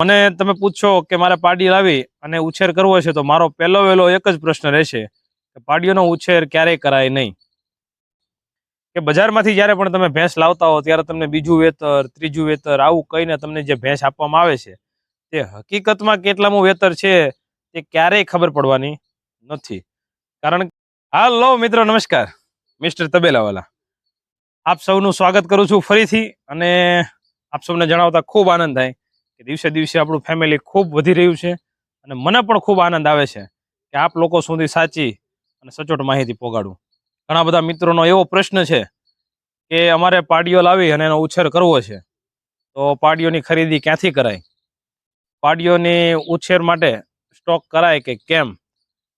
મને તમે પૂછો કે મારે પાડી લાવી અને ઉછેર કરવો છે, તો મારો પહેલો વહેલો એક જ પ્રશ્ન રહેશે કે પાડીઓનો ઉછેર ક્યારેય કરાય નહીં. કે બજારમાંથી જ્યારે પણ તમે ભેંસ લાવતા હો, ત્યારે તમને બીજું વેતર, ત્રીજું વેતર, આવું કહીને તમને જે ભેંસ આપવામાં આવે છે, તે હકીકતમાં કેટલામું વેતર છે, તે ક્યારેય ખબર પડવાની નથી. કારણ હાલો મિત્રો, નમસ્કાર, મિસ્ટર તબેલાવાલા. આપ સૌનું સ્વાગત કરું છું ફરીથી, અને આપ સૌને જણાવતા ખૂબ આનંદ થાય. કે દિવસે દિવસે આપણું ફેમિલી ખૂબ વધી રહ્યું છે અને મને પણ ખૂબ આનંદ આવે છે કે આપ લોકો સુધી સાચી અને સચોટ માહિતી પોગાડું. ઘણા બધા મિત્રોનો એવો પ્રશ્ન છે કે અમારે પાડીઓ લાવી અને એનો ઉછેર કરવો છે. તો પાડીઓની ખરીદી ક્યાંથી કરાય? પાડીઓની ઉછેર માટે સ્ટોક કરાય કે કેમ?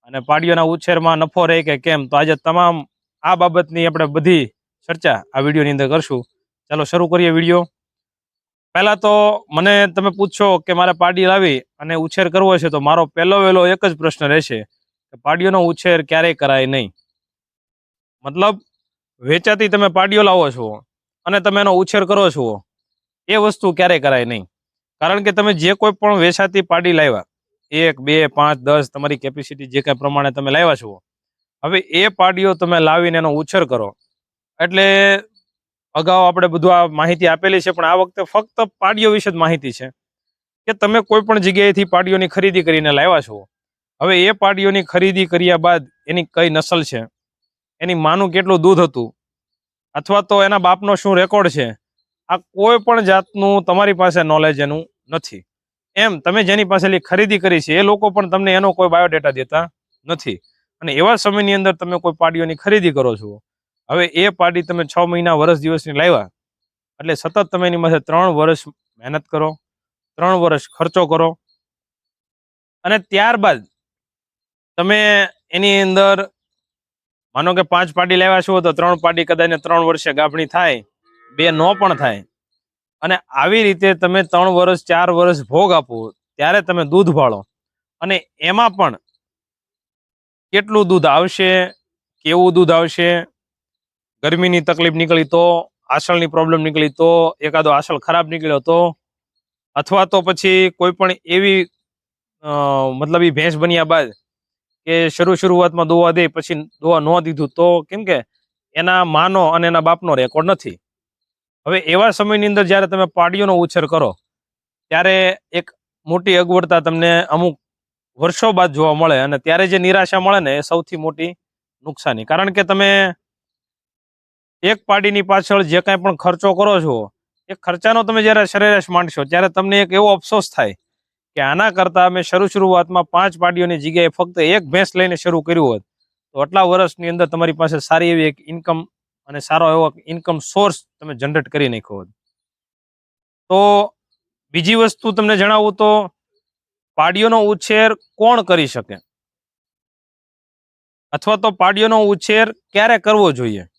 અને પાડીઓના ઉછેરમાં નફો રહે કે કેમ? તો આજે તમામ આ બાબતની આપણે બધી ચર્ચા આ વિડીયોની અંદર કરશું. ચાલો શરૂ કરીએ વીડિયો. પહેલા તો મને તમે પૂછો કે મારે પાડી લાવી અને ઉછેર કરવો છે તો મારો પહેલો વહેલો એક જ પ્રશ્ન રહેશે કે પાડીઓનો ઉછેર ક્યારેય કરાય નહીં. મતલબ, વેચાતી તમે પાડીઓ લાવો છો અને તમે એનો ઉછેર કરો છો, એ વસ્તુ ક્યારેય કરાય નહીં. કારણ કે તમે જે કોઈ પણ વેચાતી પાડી લાવ્યા, એક, બે, પાંચ, દસ, તમારી કેપેસિટી જે કાંઈ પ્રમાણે તમે લાવ્યા છો, હવે એ પાડીઓ તમે લાવીને એનો ઉછેર કરો. એટલે અગાઉ આપણે બધું આ માહિતી આપેલી છે, પણ આ વખતે ફક્ત પાડીઓ વિશે જ માહિતી છે. કે તમે કોઈ પણ જગ્યાએથી પાડીઓની ખરીદી કરીને લાવ્યા છો. હવે એ પાડીઓની ખરીદી કર્યા બાદ એની કઈ નસલ છે? એની માનું કેટલું દૂધ હતું? અથવા તો એના બાપનો શું રેકોર્ડ છે? આ કોઈ પણ જાતનું તમારી પાસે નોલેજ એનું નથી. એમ, તમે જેની પાસેથી ખરીદી કરી છે, એ લોકો પણ તમને એનો કોઈ બાયોડેટા દેતા નથી. અને એવા સમયની અંદર તમે કોઈ પાડીઓની ખરીદી કરો છો હવે એ પાડી તમે છ મહિના વર્ષ દિવસની લાવ્યા. એટલે સતત તમે એની માથે ત્રણ વર્ષ મહેનત કરો, ત્રણ વર્ષ ખર્ચો કરો. અને ત્યારબાદ તમે એની અંદર માનો કે પાંચ પાડી લાવ્યા છો તો ત્રણ પાડી કદાચ ત્રણ વર્ષે ગાફણી થાય, બે નો પણ થાય. અને આવી રીતે તમે ત્રણ વર્ષ ચાર વર્ષ ભોગ આપો, ત્યારે તમે દૂધ વાળો અને એમાં પણ કેટલું દૂધ આવશે, કેવું દૂધ આવશે? ગરમીની તકલીફ નીકળી તો આસળની પ્રોબ્લેમ નીકળી તો, એકાદો આસળ ખરાબ નીકળ્યો તો, અથવા તો પછી કોઈ પણ એવી મતલબ એ ભેંસ બન્યા બાદ કે શરૂ શરૂઆતમાં દોવા દે, પછી દોવા ન દીધું તો કેમ કે એના માનો અને એના બાપનો રેકોર્ડ નથી. હવે એવા સમયની અંદર જ્યારે તમે પાડીઓનો ઉછેર કરો, ત્યારે એક મોટી અગવડતા તમને અમુક વર્ષો બાદ જોવા મળે અને ત્યારે જે નિરાશા મળે ને, એ સૌથી મોટી નુકસાની. કારણ કે તમે એક પાડીની પાછળ જે કાંઈ પણ ખર્ચો કરો છો, એ ખર્ચાનો તમે જ્યારે સરેરાશ માંડશો, ત્યારે તમને એક એવો અફસોસ થાય કે આના કરતાં અમે શરૂ શરૂઆતમાં પાંચ પાડીઓની જગ્યાએ ફક્ત એક ભેંસ લઈને શરૂ કર્યું હોત. તો આટલા વર્ષની અંદર તમારી પાસે સારી એવી એક ઇન્કમ અને સારો એવો ઇન્કમ સોર્સ તમે જનરેટ કરી નાખ્યો હોત. તો બીજી વસ્તુ તમને જણાવું તો, પાડીઓનો ઉછેર કોણ કરી શકે? અથવા તો પાડીઓનો ઉછેર ક્યારે કરવો જોઈએ?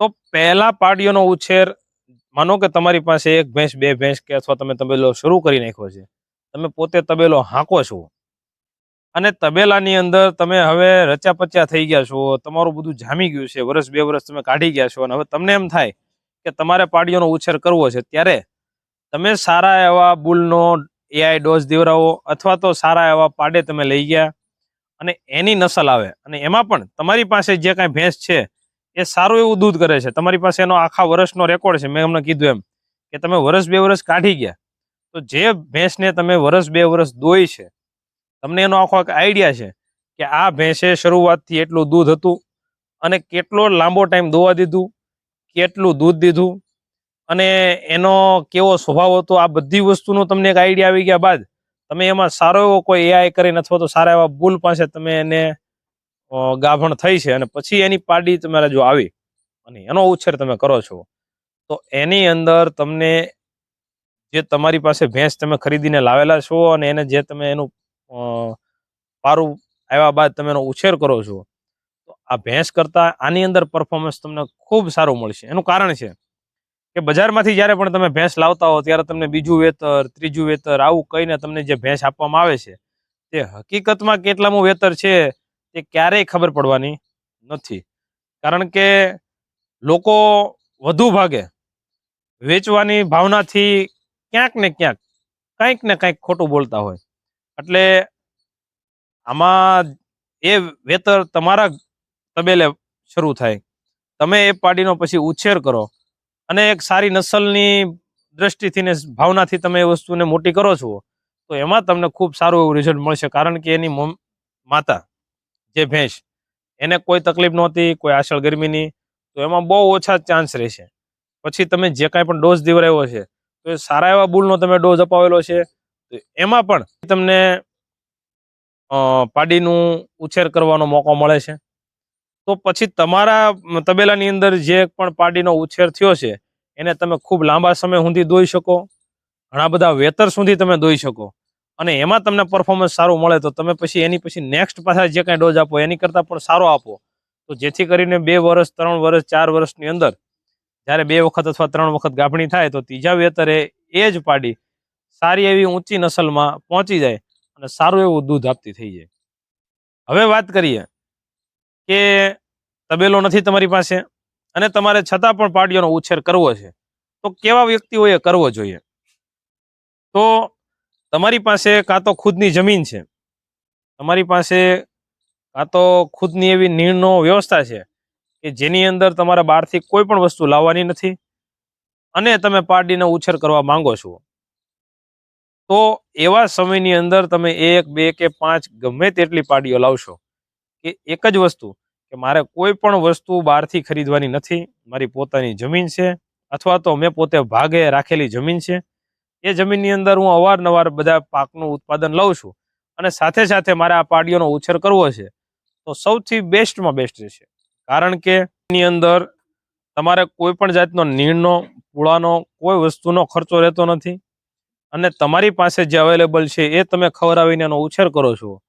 તો પહેલા પાડીઓનો ઉછેર, માનો કે તમારી પાસે એક ભેંસ, બે ભેંસ કે અથવા તમે તબેલો શરૂ કરી નાખ્યો છે, તમે પોતે તબેલો હાંકો છો. અને તબેલાની અંદર તમે હવે રચા પચ્યા થઈ ગયા છો, તમારું બધું જામી ગયું છે વર્ષ બે વર્ષ તમે કાઢી ગયા છો, અને હવે તમને એમ થાય કે તમારે પાડીઓનો ઉછેર કરવો છે, ત્યારે તમે સારા એવા બુલનો એઆઈ ડોઝ દેવરાવો, અથવા તો સારા એવા પાડે તમે લઈ ગયા, અને એની નસલ આવે. અને એમાં પણ તમારી પાસે જે કાંઈ ભેંસ છે એ સારું એવું દૂધ કરે છે. તમારી પાસે એનો આખા વર્ષનો રેકોર્ડ છે. મેં એમને કીધું એમ કે તમે વર્ષ બે વર્ષ કાઢી ગયા. તો જે ભેંસને તમે વર્ષ બે વર્ષ દોઈ છે, તમને એનો આખો આઈડિયા છે કે આ ભેંસે શરૂઆતથી એટલું દૂધ હતું અને કેટલો લાંબો ટાઈમ દોવા દીધું, કેટલું દૂધ દીધું અને એનો કેવો સ્વભાવ હતો, આ બધી વસ્તુનો તમને એક આઈડિયા આવી ગયા બાદ તમે એમાં સારો એવો કોઈ એઆઈ કરીને અથવા તો સારા એવા બુલ પાસે તમે એને ગાભણ થઈ છે અને પછી એની પાડી તમારે જો આવી અને એનો ઉછેર તમે કરો છો, તો એની અંદર તમને જે તમારી પાસે ભેંસ તમે ખરીદીને લાવેલા છો અને એને જે તમે એનું પારું આવ્યા બાદ તમે એનો ઉછેર કરો છો, તો આ ભેંસ કરતાં આની અંદર પરફોર્મન્સ તમને ખૂબ સારું મળશે. એનું કારણ છે કે બજારમાંથી જ્યારે પણ તમે ભેંસ લાવતા હો, ત્યારે તમને બીજું વેતર, ત્રીજું વેતર આવું કહીને તમને જે ભેંસ આપવામાં આવે છે, તે હકીકતમાં કેટલામું વેતર છે તે ક્યારેય ખબર પડવાની નથી. કારણ કે લોકો વધુ ભાગે વેચવાની ભાવનાથી ક્યાંક ને ક્યાંક, કંઈક ને કંઈક ખોટું બોલતા હોય. એટલે આમાં એ વેતર તમારા તબેલે શરૂ થાય. તમે એ પાડીનો પછી ઉછેર કરો. અને એક સારી નસલની દ્રષ્ટિથી ને ભાવનાથી તમે એ વસ્તુને મોટી કરો છો, તો એમાં તમને ખૂબ સારું એવું રિઝલ્ટ મળશે. કારણ કે એની માતા જે ભેંસ, એને કોઈ તકલીફ નહોતી, કોઈ આશળ ગરમીની તો એમાં બહુ ઓછા ચાન્સ રહેશે. પછી તમે જે કાંઈ પણ ડોઝ દીવરાવ્યો છે, તો એ સારા એવા બુલનો તમે ડોઝ અપાવેલો છે. તો એમાં પણ તમને પાડીનું ઉછેર કરવાનો મોકો મળે છે. તો પછી તમારા તબેલાની અંદર જે પણ પાડીનો ઉછેર થયો છે, એને તમે ખૂબ લાંબા સમય સુધી દોઈ શકો. ઘણા બધા વેતર સુધી તમે દોઈ શકો. અને એમાં તમને પરફોર્મન્સ સારું મળે તો તમે પછી એની પછી નેક્સ્ટ પાછા જે કાંઈ ડોઝ આપો, એની કરતાં પણ સારો આપો. તો જેથી કરીને બે વર્ષ, ત્રણ વર્ષ, ચાર વર્ષની અંદર જ્યારે બે વખત અથવા ત્રણ વખત ગાભણી થાય તો ત્રીજા વેતરે એ જ પાડી સારી એવી ઊંચી નસલમાં પહોંચી જાય અને સારું એવું દૂધ આપતી થઈ જાય. હવે વાત કરીએ કે તબેલો નથી તમારી પાસે અને તમારે છતાં પણ પાડીઓનો ઉછેર કરવો છે. તો કેવા વ્યક્તિઓએ કરવો જોઈએ? તો તમારી પાસે કાં તો ખુદની જમીન છે. તમારી પાસે કાં તો ખુદની એવી નીણનો વ્યવસ્થા છે કે જેની અંદર તમારા બહારથી કોઈ પણ વસ્તુ લાવવાની નથી અને તમે પાડીનો ઉછેર કરવા માંગો છો. તો એવા સમયની અંદર તમે એક, બે કે પાંચ ગમે તેટલી પાડીઓ લાવશો કે એક જ વસ્તુ કે મારે કોઈ પણ વસ્તુ બહારથી ખરીદવાની નથી. મારી પોતાની જમીન છે અથવા તો મેં પોતે ભાગે રાખેલી જમીન છે. એ જમીનની અંદર હું અવારનવાર બધા પાકનું ઉત્પાદન લઉં છું. અને સાથે સાથે મારે આ પાડીઓનો ઉછેર કરવો છે. તો સૌથી બેસ્ટમાં બેસ્ટ રહેશે. કારણ કે એની અંદર તમારે કોઈ પણ જાતનો નીણનો પૂળાનો, કોઈ વસ્તુનો ખર્ચો રહેતો નથી. અને તમારી પાસે જે અવેલેબલ છે એ તમે ખવડાવીને એનો ઉછેર કરો છો.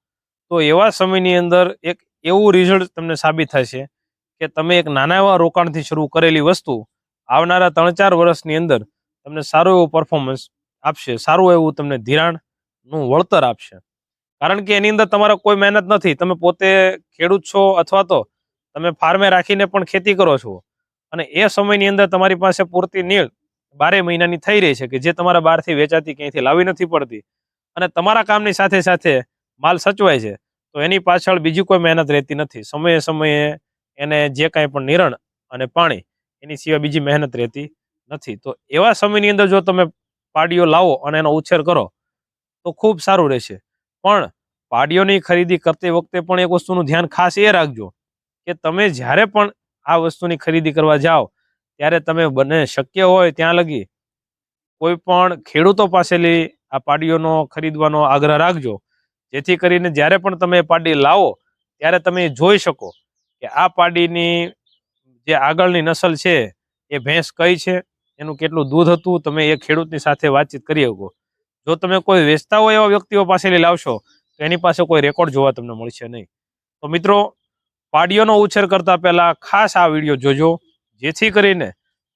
તો એવા સમયની અંદર એક એવું રિઝલ્ટ તમને સાબિત થશે કે તમે એક નાના એવા રોકાણથી શરૂ કરેલી વસ્તુ આવનારા ત્રણ ચાર વર્ષની અંદર તમને સારું એવું પરફોર્મન્સ આપશે, સારું એવું તમને ધિરાણનું વળતર આપશે. કારણ કે એની અંદર તમારે કોઈ મહેનત નથી. તમે પોતે ખેડૂત છો અથવા તો તમે ફાર્મે રાખીને પણ ખેતી કરો છો. અને એ સમયની અંદર તમારી પાસે પૂરતી નીળ બારે મહિનાની થઈ રહી છે કે જે તમારા બહારથી વેચાતી ક્યાંયથી લાવી નથી પડતી. અને તમારા કામની સાથે સાથે માલ સચવાય છે, તો એની પાછળ બીજી કોઈ મહેનત રહેતી નથી. સમયે સમયે એને જે કાંઈ પણ નિરણ અને પાણી એની સિવાય બીજી મહેનત રહેતી નથી. તો એવા સમયની અંદર જો તમે પાડીઓ લાવો અને એનો ઉછેર કરો, તો ખૂબ સારું રહેશે. પણ પાડીઓની ખરીદી કરતી વખતે પણ એક વસ્તુનું ધ્યાન ખાસ એ રાખજો કે તમે જ્યારે પણ આ વસ્તુની ખરીદી કરવા જાઓ, ત્યારે તમે બને શક્ય હોય ત્યાં લગી કોઈ પણ ખેડૂતો પાસેથી આ પાડીઓનો ખરીદવાનો આગ્રહ રાખજો. જેથી કરીને જ્યારે પણ તમે પાડી લાવો, ત્યારે તમે જોઈ શકો કે આ પાડીની જે આગળની નસલ છે, એ ભેંસ કઈ છે એનું કેટલું દૂધ હતું, તમે એ ખેડૂતની સાથે વાતચીત કરી શકો. જો તમે કોઈ વેચતા હોય એવા વ્યક્તિઓ પાસેથી લાવશો, તો એની પાસે કોઈ રેકોર્ડ જોવા તમને મળશે નહીં. તો મિત્રો, પાડીઓનો ઉછેર કરતા પહેલા ખાસ આ વીડિયો જોજો, જેથી કરીને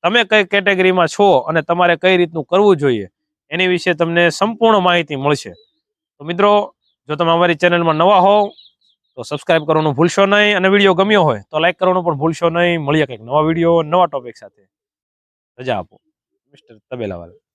તમે કઈ કેટેગરીમાં છો અને તમારે કઈ રીતનું કરવું જોઈએ, એની વિશે તમને સંપૂર્ણ માહિતી મળશે. તો મિત્રો, જો તમે અમારી ચેનલમાં નવા હોવ, તો સબસ્ક્રાઇબ કરવાનું ભૂલશો નહીં અને વીડિયો ગમ્યો હોય, તો લાઇક કરવાનું પણ ભૂલશો નહીં. મળીએ કંઈક નવા વીડિયો, નવા ટોપિક સાથે. રજા આપો મિસ્ટર તબેલાવાલા.